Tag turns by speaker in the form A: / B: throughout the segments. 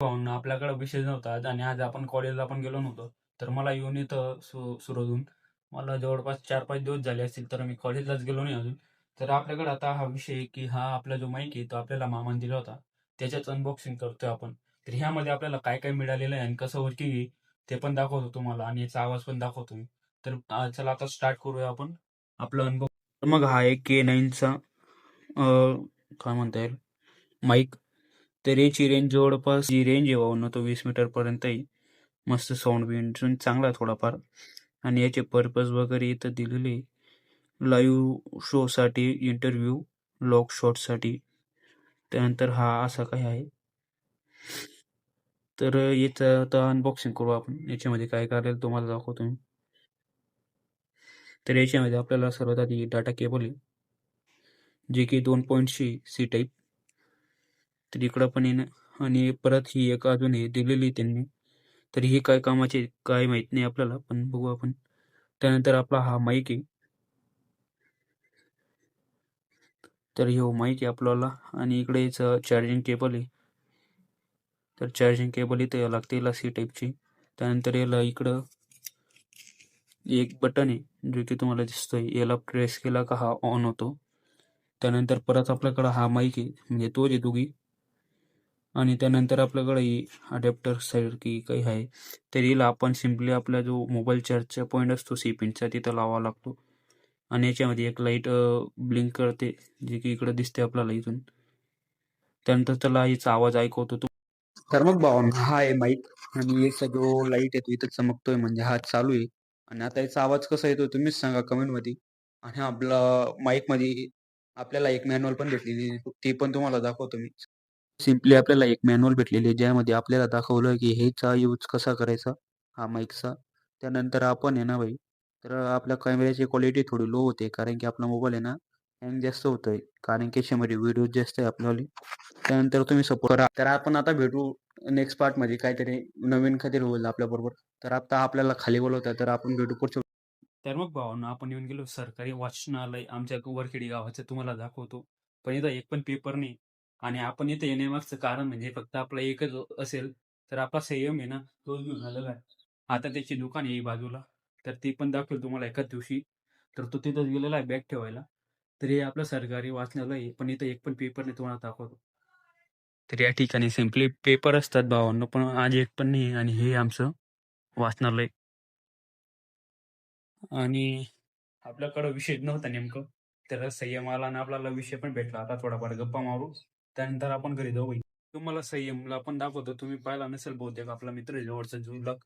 A: पाहून आपल्याकडे विषय नव्हता आणि आज आपण कॉलेजला पण गेलो नव्हतो. तर मला येऊन इथं सु होऊन मला जवळपास चार पाच दिवस झाले असतील तर मी कॉलेजलाच गेलो नाही अजून. तर आपल्याकडे आता हा विषय की हा आपला जो माईक आहे तो आपल्याला मामान दिला होता. त्याच्याच अनबॉक्सिंग करतोय आपण. तर ह्यामध्ये आपल्याला काय काय मिळालेलं आहे आणि कसं वर्किंग आहे ते पण दाखवतो तुम्हाला आणि याचा आवाज पण दाखवतो मी. तर चला आता स्टार्ट करूया आपण आपलं अनबॉक्स मग हा एक के नाईनचा काय म्हणता येईल? माईक तर याची रेंज जवळपास जी रेंज आहे भावना तो वीस मीटर पर्यंत मस्त साऊंड बिंड चांगला आहे थोडाफार. आणि याचे पर्पज वगैरे इथं दिलेले लाईव्ह शोसाठी इंटरव्ह्यू लॉक शॉटसाठी त्यानंतर हा असा काही आहे. तर याचं आता अनबॉक्सिंग करू आपण. याच्यामध्ये काय करायला तुम्हाला दाखवतो मी. तर याच्यामध्ये आपल्याला सर्वात आधी डाटा केबल आहे. जे की दोन पॉईंटची सी टाईप तर इकडं पण येणं. आणि परत ही एक अजून हे दिलेली आहे त्यांनी. तर ही काय कामाचे काय माहीत नाही आपल्याला पण बघू आपण. त्यानंतर आपला हा माईक आहे. तर हो माईक आहे आपल्याला. आणि इकडे चार्जिंग केबल आहे. तर चार्जिंग केबल इथे लागते याला सी टाईपची त्यानंतर याला इकडं एक बटन आहे जो की तुम्हाला दिसतोय. याला प्रेस केला का हा ऑन होतो. त्यानंतर परत आपल्याकडं हा माईक आहे. म्हणजे तो जे दोघी आणि त्यानंतर आपल्याकडे अडॅप्टर साईड की काही आहे तर हिला आपण सिम्पली आपला जो मोबाईल चार्जचा पॉईंट असतो सी पिनचा तिथं लावावा लागतो. आणि याच्यामध्ये एक लाइट ब्लिंक करते जे की इकडं दिसते आपल्याला इथून. त्यानंतर त्याला हिचा आवाज ऐकवतो तो. तर मग बाबा हा आहे माईक आणि याचा जो लाइट आहे तो इथं चमकतोय म्हणजे हा चालू आहे. आणि आता याचा आवाज कसा येतो तुम्हीच सांगा कमेंटमध्ये. आणि आपला माईकमध्ये आपल्याला एक मॅन्युअल पण भेटलेली ती पण तुम्हाला दाखवतो मी. सिम्पली आपल्याला एक मॅन्युअल भेटलेली आहे ज्यामध्ये आपल्याला दाखवलं की हेचा यूज कसा करायचा हा माईकचा त्यानंतर आपण आहे ना भाई तर आपल्या कॅमेऱ्याची क्वालिटी थोडी लो होते कारण की आपला मोबाईल आहे ना हँग जास्त होतोय कारण की याच्यामध्ये व्हिडिओ जास्त आहे आपल्याला त्यानंतर तुम्ही सपोर्ट करा. तर आपण आता भेटू नेक्स्ट पार्टमध्ये काहीतरी नवीन काहीतरी होईल आपल्या बरोबर तर आता आपल्याला खाली बोलवतात तर आपण भेटू पुढच्या तर मग भावानं आपण येऊन गेलो सरकारी वाचनालय आमच्या वरखेडी गावाचं तुम्हाला दाखवतो. पण इथं एक पण पेपर नाही. आणि आपण इथं येण्यामागचं कारण म्हणजे फक्त आपला एकच असेल तर आपला संयम आहे ना तो घेऊन आहे. आता त्याची दुकान आहे बाजूला तर ती पण दाखवेल तुम्हाला एकाच दिवशी. तर तो तिथंच गेलेला आहे बॅग ठेवायला. तर हे आपलं सरकारी वाचनालय आहे पण इथं एक पण पेपर नाही तुम्हाला दाखवतो. तर या ठिकाणी सिम्पली पेपर असतात भावांनो पण आज एक पण नाही आणि हे आमचं वाचनालय. आणि आपल्याकडं विषय नव्हता नेमकं तर संयम आला आणि आपल्याला विषय पण भेटला. आता थोडाफार गप्पा मारू. त्यानंतर आपण घरी जाऊ बाई. तुम्हाला संयमला पण दाखवतो. तुम्ही पाहिला नसेल बहुतेक आपला मित्र जवळचा जुलक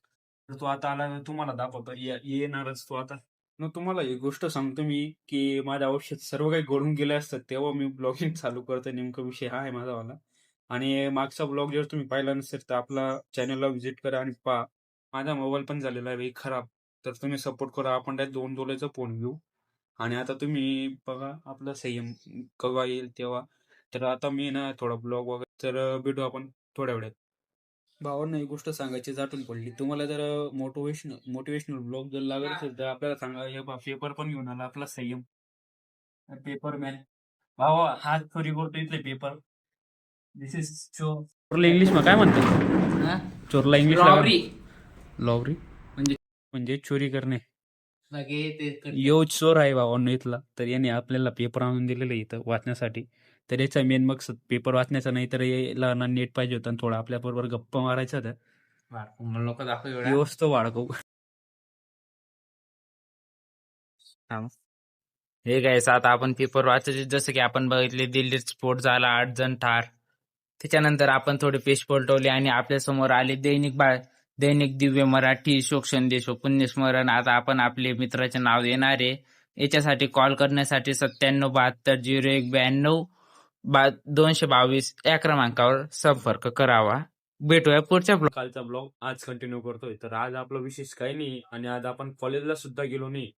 A: तर तो आता आला तुम्हाला दाखवतो. ये- येणारच तो आता. मग तुम्हाला एक गोष्ट सांगतो मी की माझ्या आयुष्यात सर्व काही घडून गेले असतात तेव्हा मी ब्लॉगिंग चालू करतो. नेमका विषय हा आहे माझावाला. आणि मागचा ब्लॉग जर तुम्ही पाहिला नसेल तर आपला चॅनलला व्हिजिट करा आणि पहा. माझा मोबाईल पण झालेला आहे खराब. तर तुम्ही सपोर्ट करा. आपण त्या दोन डोल्याचा फोन घेऊ. आणि आता तुम्ही बघा आपला संयम केव्हा येईल तेव्हा. तर आता मी ना थोडा ब्लॉग वगैरे तर भेटू आपण थोड्या वेळात. भावांना एक गोष्ट सांगायची जाटून पडली. तुम्हाला जर मोटिवेशनल मोटिवेशनल ब्लॉग जर लागत असेल तर आपल्याला सांगा हे पेपर पण घेऊन आला आपला संयम. पेपर मॅन भावा हा चोरी करतो इथले पेपर दिस इज चोर चोरला इंग्लिशमध्ये काय म्हणतात चोरला इंग्लिश
B: लॉबरी
A: लॉबरी
B: म्हणजे?
A: म्हणजे चोरी करणे. यो चोर आहे भावांनो इथला. तर याने आपल्याला पेपर आणून दिलेलं इथं वाचण्यासाठी. तर याचा मेन मकसद पेपर वाचण्याचा नाही तर याला नेट पाहिजे होतं थोडा आपल्या बरोबर गप्पा मारायचा
B: नको दाखव एवढा
A: दिवस तो वाढको
B: हे काय आता आपण पेपर वाचायचे जसं की आपण बघितले दिल्लीत स्फोट झाला आठ जण ठार. त्याच्यानंतर आपण थोडे पेश पलटवले आणि आपल्यासमोर आले दैनिक बा दैनिक दिव्य मराठी शोक संदेश पुण्यस्मरण. आता आपण आपले मित्राचे नाव देणार आहे. याच्यासाठी कॉल करण्यासाठी सत्त्याण्णव बहात्तर झिरो एक ब्याण्णव. बा दोनशे बावीस या क्रमांकावर संपर्क करावा. भेटूया पुढच्या ब्लॉग
A: कालचा ब्लॉग आज कंटिन्यू करतोय. तर आज आपला विशेष काही नाही आणि आज आपण कॉलेजला सुद्धा गेलो नाही.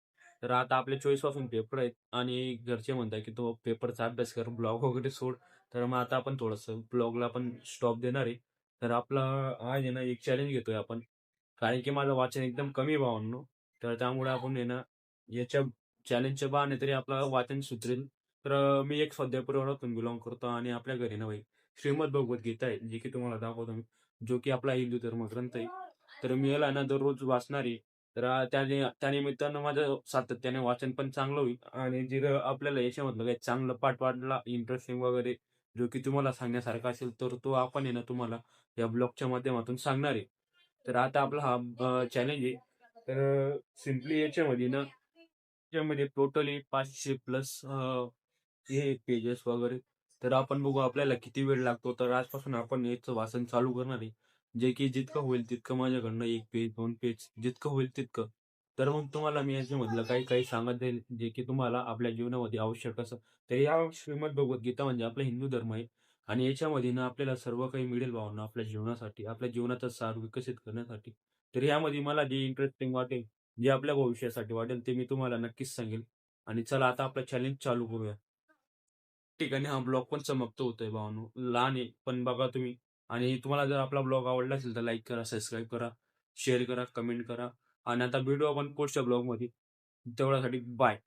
A: तर आता आपले चोवीसपासून पेपर आहेत आणि घरचे म्हणतात की तो पेपरचा अभ्यास कर ब्लॉग वगैरे सोड. तर मग आता आपण थोडंसं ब्लॉगला पण स्टॉप देणार आहे. तर आपला आज आहे ना एक चॅलेंज घेतोय आपण. कारण की माझं वाचन एकदम कमी भावांनो. तर त्यामुळे आपण आहे ना याच्या चॅलेंजच्या बहाने तरी आपलं वाचन सुधरेल. तर मी एक स्वाध्याय परिवारातून बिलॉंग करतो आणि आपल्या घरी ना भाई श्रीमद भगवद्गीता आहे जी की तुम्हाला दाखवतो मी जो की आपला हिंदू धर्म ग्रंथ आहे. तर मी याला ना दररोज वाचणार आहे. तर त्याने त्यानिमित्तानं माझं सातत्याने वाचन पण चांगलं होईल आणि जर आपल्याला याच्यामधलं काही चांगलं पाठ वाटला इंटरेस्टिंग वगैरे जो की तुम्हाला सांगण्यासारखा असेल तर तो आपण आहे ना तुम्हाला या ब्लॉगच्या माध्यमातून सांगणार आहे. तर आता आपला हा चॅलेंज आहे. तर सिम्पली याच्यामध्ये ना याच्यामध्ये टोटली पाचशे प्लस हे पेजेस वगैरे. तर आपण बघू आपल्याला किती वेळ लागतो. तर आजपासून आपण याचं वाचन चालू करणार आहे. जे की जितकं होईल तितकं माझ्याकडनं एक पेज दोन पेज जितकं होईल तितकं. तर मग तुम्हाला मी याच्यामधलं काही काही सांगत जाईल जे की तुम्हाला आपल्या जीवनामध्ये आवश्यक असं. तर या श्रीमद भगवद्गीता म्हणजे आपला हिंदू धर्म आहे. आणि याच्यामध्ये ना आपल्याला सर्व काही मिळेल भावना आपल्या जीवनासाठी आपल्या जीवनाचा सार विकसित करण्यासाठी. तर यामध्ये मला जे इंटरेस्टिंग वाटेल जे आपल्या भविष्यासाठी वाटेल ते मी तुम्हाला नक्कीच सांगेल. आणि चला आता आपलं चॅलेंज चालू करूया. ठिकाणी हा ब्लॉग पण समाप्त होतोय भावानो. लहान आहे पण बघा तुम्ही. आणि तुम्हाला जर आपला ब्लॉग आवडला असेल तर लाईक करा सबस्क्राईब करा शेअर करा कमेंट करा. आणि आता भेटू आपण पुढच्या ब्लॉगमध्ये. तेवढ्यासाठी बाय